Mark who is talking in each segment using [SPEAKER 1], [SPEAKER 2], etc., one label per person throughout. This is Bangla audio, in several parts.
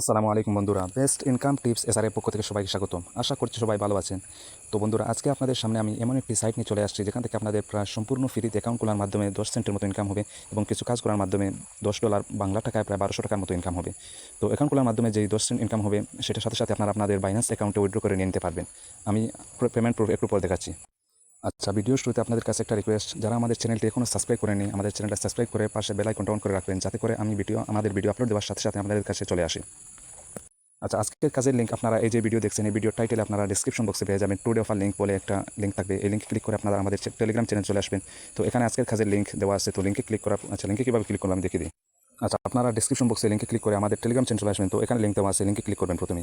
[SPEAKER 1] আসসালামু আলাইকুম বন্ধুরা। বেস্ট ইনকাম টিপস এসআরের পক্ষ থেকে সবাইকে স্বাগতম। আশা করছি সবাই ভালো আছেন। তো বন্ধুরা, আজকে আপনাদের সামনে আমি এমন একটি সাইট নিয়ে চলে আসছি, যেখান থেকে আপনাদের প্রায় সম্পূর্ণ ফ্রিতে অ্যাকাউন্ট খোলার মাধ্যমে দশ সেন্টের মতো ইনকাম হবে এবং কিছু কাজ করার মাধ্যমে দশ ডলার বাংলা টাকায় প্রায় বারোশো টাকার মতো ইনকাম হবে। তো অ্যাকাউন্ট খোলার মাধ্যমে যেই দশ সেন্ট ইনকাম হবে, সেটার সাথে সাথে আপনারা আপনাদের বাইন্যান্স অ্যাকাউন্টে উইড্রো করে নিয়ে নিতে পারবেন। আমি পেমেন্ট প্রুফ একটু পর দেখাচ্ছি। আচ্ছা ভিডিও শুরুতে আপনাদের কাছে একটা রিকোয়েস্ট যারা আমাদের চ্যানেলটি এখনও সাবস্ক্রাইব করেনি আমাদের চ্যানেলটা সাবস্ক্রাইব করে পাশে বেল আইকনটা অন করে রাখবেন, যাতে করে আমি ভিডিও আমাদের ভিডিও আপলোড দেওয়ার সাথে সাথে আপনাদের কাছে চলে আসে। আচ্ছা আজকের কাজের লিঙ্ক আপনারা এই যে ভিডিও দেখছেন, এই ভিডিও টাইটেলে আপনারা ডিসক্রিপশন বক্সে পেয়ে যাবেন। টুডে অফার লিঙ্ক বলে একটা লিঙ্ক থাকবে। এই লিঙ্কে ক্লিক করে আপনারা আমাদের টেলিগ্রাম চ্যানেল চলে আসবেন। তো এখানে আজকের কাজের লিঙ্ক দেওয়া আছে। তো লিঙ্কে ক্লিক করা আচ্ছা লিঙ্কে কীভাবে ক্লিক করলাম দেখে দিই। আচ্ছা আপনারা ডিসক্রিপশন বক্সে লিঙ্কে ক্লিক করে আমাদের টেলিগ্রাম চ্যানেল চলে আসবেন। তো এখানে লিঙ্ক দেওয়া আছে। লিঙ্কে ক্লিক করবেন প্রথমে।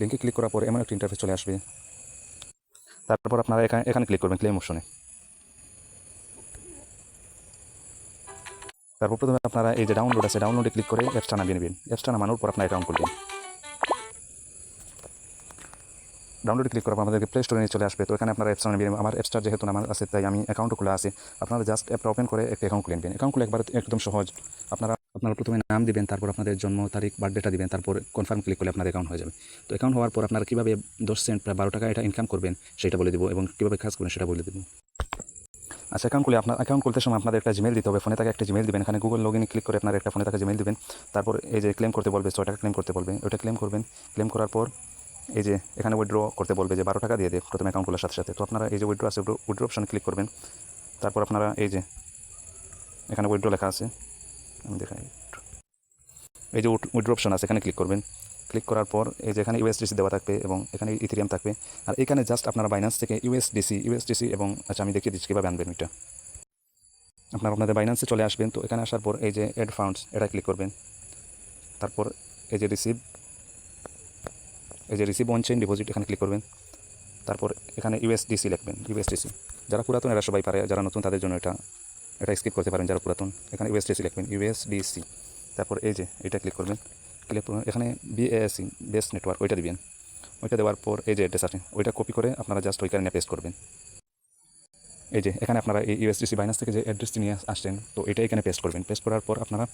[SPEAKER 1] লিঙ্কে ক্লিক করার পর এমন একটা ইন্টারফেস চলে আসবে। তারপর আপনারা এখানে এখানে ক্লিক করবেন ক্লেম অপশনে তারপর প্রথমে আপনারা এই যে ডাউনলোড আছে ডাউনলোডে ক্লিক করে অ্যাপসটা নামিয়ে নেবেন অ্যাপসটা নামানোর পর আপনার অ্যাকাউন্ট করবেন ডাউনলোডে ক্লিক করার আমাদেরকে প্লে স্টোরে নিয়ে চলে আসবে। তো এখানে আপনারা অ্যাপসটা নেবেন আমার অ্যাপসটা যেহেতু আমার আছে, তাই আমি অ্যাকাউন্ট খোলা আছে। আপনারা জাস্ট অ্যাপটা ওপেন করে একটা অ্যাকাউন্ট খুলে নেবেন। অ্যাকাউন্ট খুলে একবার, একদম সহজ। আপনারা আপনারা প্রথমে নাম দিবেন, তারপর আপনাদের জন্ম তারিখ বার্থডেটা দিবেন, তারপর কনফার্ম ক্লিক করলে আপনার অ্যাকাউন্ট হয়ে যাবে। তো অ্যাকাউন্ট হওয়ার পর আপনারা কীভাবে দশ সেন্ট প্রায় বারো টাকা এটা ইনকাম করবেন সেটা বলে দেবো এবং কীভাবে কাজ করবেন সেটা বলে দেবো। আচ্ছা অ্যাকাউন্ট খুলে আপনার অ্যাকাউন্ট করতে সময় আপনাদের একটা জিমেল দিতে হবে। ফোনে থাকে একটা জিমেল দিবেন, এখানে গুগল লগ ইনে ক্লিক করে আপনার একটা ফোনে থাকে জিমেল দিবেন। তারপর এই যে ক্লেম করতে বলবে, ছয় টাকা ক্লেম করতে বলবে, ওইটা ক্লেম করবেন। ক্লেম করার পর এই যে এখানে উইড্রো করতে বলবে যে বারো টাকা দিয়ে দেয় প্রথমে অ্যাকাউন্ট খোলার সাথে সাথে। তো আপনারা এই যে উইড্রো আছে উইড্রো অপশানে ক্লিক করবেন। তারপর আপনারা এই যে এখানে উইড্রো লেখা আছে। এই যে উইড্রো অপশন আছে, এখানে ক্লিক করবেন। ক্লিক করার পর এই যে এখানে ইউএসডিসি দেওয়া থাকবে এবং এখানে ইথেরিয়াম থাকবে। আর এখানে জাস্ট আপনারা বাইন্যান্স থেকে ইউএসডিসি ইউএসডিসি এবং আচ্ছা আমি দেখিয়ে দিচ্ছি কীভাবে আনবেন এটা। আপনারা আপনাদের বাইন্যান্সে চলে আসবেন, তো এখানে আসার পর এই যে অ্যাড ফান্ডস এটা ক্লিক করবেন। তারপর এই যে রিসিভ এই যে রিসিভ অন চেইন ডিপোজিট এখানে ক্লিক করবেন। তারপর এখানে ইউএসডিসি লিখবেন ইউএসডিসি যারা পুরাতন, এরা সবাই পারে, যারা নতুন, তাদের জন্য এটা এটা স্কিপ করতে পারেন যারা পুরাতন। এখানে ইউএসডিসি লিখবেন ইউএসডিসি তারপর এই যে, এটা ক্লিক করবেন। ক্লিক করবেন এখানে বিএএসি বেস্ট নেটওয়ার্ক ওইটা দিবেন। ওইটা দেওয়ার পর এই যে অ্যাড্রেস আছে, ওইটা কপি করে আপনারা জাস্ট ওইখানে পেস্ট করবেন। এই যে, এখানে আপনারা এই ইউএসডিসি বাইনাস থেকে যে অ্যাড্রেসটি নিয়ে আসছেন, তো এটা এখানে পেস্ট করবেন। পেস্ট করার পর আপনারা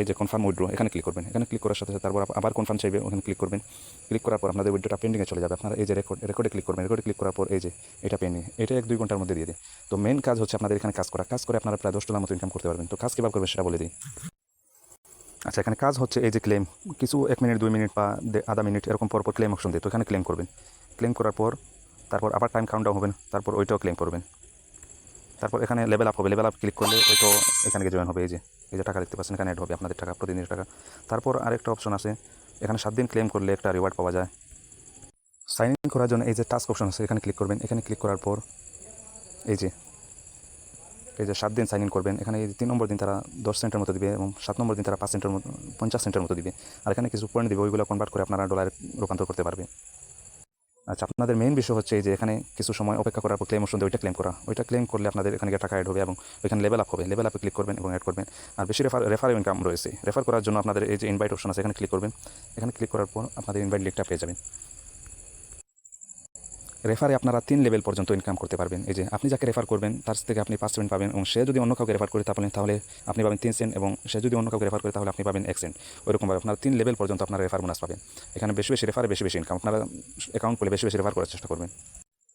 [SPEAKER 1] এই যে কনফার্ম উইড্রো এখানে ক্লিক করবেন। এখানে ক্লিক করার সাথে সাথে তারপর আবার কনফার্ম চাইবে, ওখানে ক্লিক করবেন। ক্লিক করার পর আপনাদের উইড্রোটা পেন্ডিংয়ে চলে যাবে। আপনারা এই যে রেকর্ড রেকর্ডে ক্লিক করবেন। রেকর্ডে ক্লিক করার পর এই যে এটা পেন্ডিং এটা এক দুই ঘণ্টার মধ্যে দিয়ে দেয় তো মেন কাজ হচ্ছে আপনাদের এখানে কাজ করা। কাজ করে আপনারা প্রায় দশ ডলার মতো ইনকাম করতে পারবেন। তো কাজ কীভাবে করবেন সেটা বলে দিই। আচ্ছা এখানে কাজ হচ্ছে এই যে ক্লেম কিছু এক মিনিট দুই মিনিট বা আধা মিনিট এরকম পর পর ক্লেম অপশন দেয়। তো এখানে ক্লেম করবেন। ক্লেম করার পর তারপর আবার টাইম কাউন্ট ডাউন হবেন তারপর ওইটাও ক্লেম করবেন। তারপর এখানে লেভেল আপ হবে। লেভেল আপ ক্লিক করলে ওইটাও এখানে জয়েন হবে। এই যে এই যে টাকা দেখতে পাচ্ছেন, এখানে অ্যাড হবে, আপনাদের টাকা, প্রতিদিনের টাকা। তারপর আরেকটা অপশন আছে, এখানে সাত দিন ক্লেম করলে একটা রিওয়ার্ড পাওয়া যায়। সাইন ইন করার জন্য এই যে টাস্ক অপশন আছে, এখানে ক্লিক করবেন। এখানে ক্লিক করার পর এই যে এই যে সাত দিন সাইন ইন করবেন। এখানে এই তিন নম্বর দিন তারা দশ সেন্টের মতো দিবে এবং সাত নম্বর দিন তারা পাঁচ সেন্টের মতো, পঞ্চাশ সেন্টের মতো দিবে। আর এখানে কিছু পয়েন্ট দিবে, ওইগুলো কনভার্ট করে আপনারা ডলারে রূপান্তর করতে পারবে আচ্ছা আপনাদের মেইন বিষয় হচ্ছে এই যে এখানে কিছু সময় অপেক্ষা করার পর ক্লেম অপশন ওইটা ক্লেম করা। ওইটা ক্লেম করলে আপনাদের এখানে টাকা অ্যাড হবে এবং ওইখানে লেভেল আপ হবে। লেভেল আপে ক্লিক করবেন এবং অ্যাড করবেন। আর বেশি রেফার রেফার ইনকাম রয়েছে। রেফার করার জন্য আপনাদের এই যে ইনভাইট অপশন আছে, এখানে ক্লিক করবেন। এখানে ক্লিক করার পর আপনাদের ইনভাইট লিঙ্কটা পেয়ে যাবেন। রেফারে আপনারা তিন লেভেল পর্যন্ত ইনকাম করতে পারবেন। এই যে আপনি যাকে রেফার করবেন, তার থেকে আপনি পাঁচ সেন্ট পাবেন এবং সে যদি অন্য কাউকে রেফার করে তাহলে তাহলে আপনি পাবেন তিন সেন্ট এবং সে যদি অন্য কাউকে রেফার করে তাহলে আপনি পাবেন এক সেন্ট ওইরকমভাবে আপনারা তিন লেভেল পর্যন্ত আপনারা রেফার বোনাস পাবেন। এখানে বেশি বেশি রেফারে বেশি বেশি ইনকাম আপনারা অ্যাকাউন্ট খুলে বেশি বেশি রেফার করার চেষ্টা করবেন।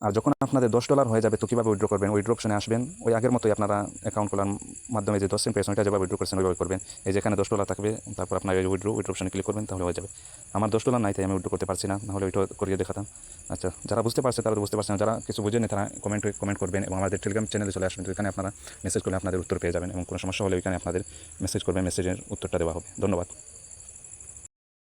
[SPEAKER 1] আর যখন আপনাদের দশ ডলার হয়ে যাবে, তো কীভাবে উইড্রো করবেন? উইড্রো অপশনে আসবেন। ওই আগের মতোই আপনারা অ্যাকাউন্ট খোলার মাধ্যমে যে দশ সেন্ট পেয়েছেন ওইটা যেভাবে উইড্রো করছেন, ওইভাবে করবেন। এই যেখানে দশ ডলার থাকবে, তারপর আপনার এই উইড্রো উইড্রো অপশনে ক্লিক করবেন, তাহলে হয়ে যাবে। আমার দশ ডলার নাই, তাই আমি উইড্রো করতে পারছি না। নাহলে ওইটা করিয়ে দেখাতাম। আচ্ছা যারা বুঝতে পারছে, তারা বুঝতে পারছে না। যারা কিছু বুঝেনি তারা কমেন্ট কমেন্ট করবেন এবং আমাদের টেলিগ্রাম চ্যানেলে চলে আসবেন। এখানে আপনারা মেসেজ করলে আপনাদের উত্তর পেয়ে যাবেন এবং কোনো সমস্যা হলে ওইখানে আপনাদের মেসেজ করবেন মেসেজের উত্তরটা দেওয়া হবে। ধন্যবাদ।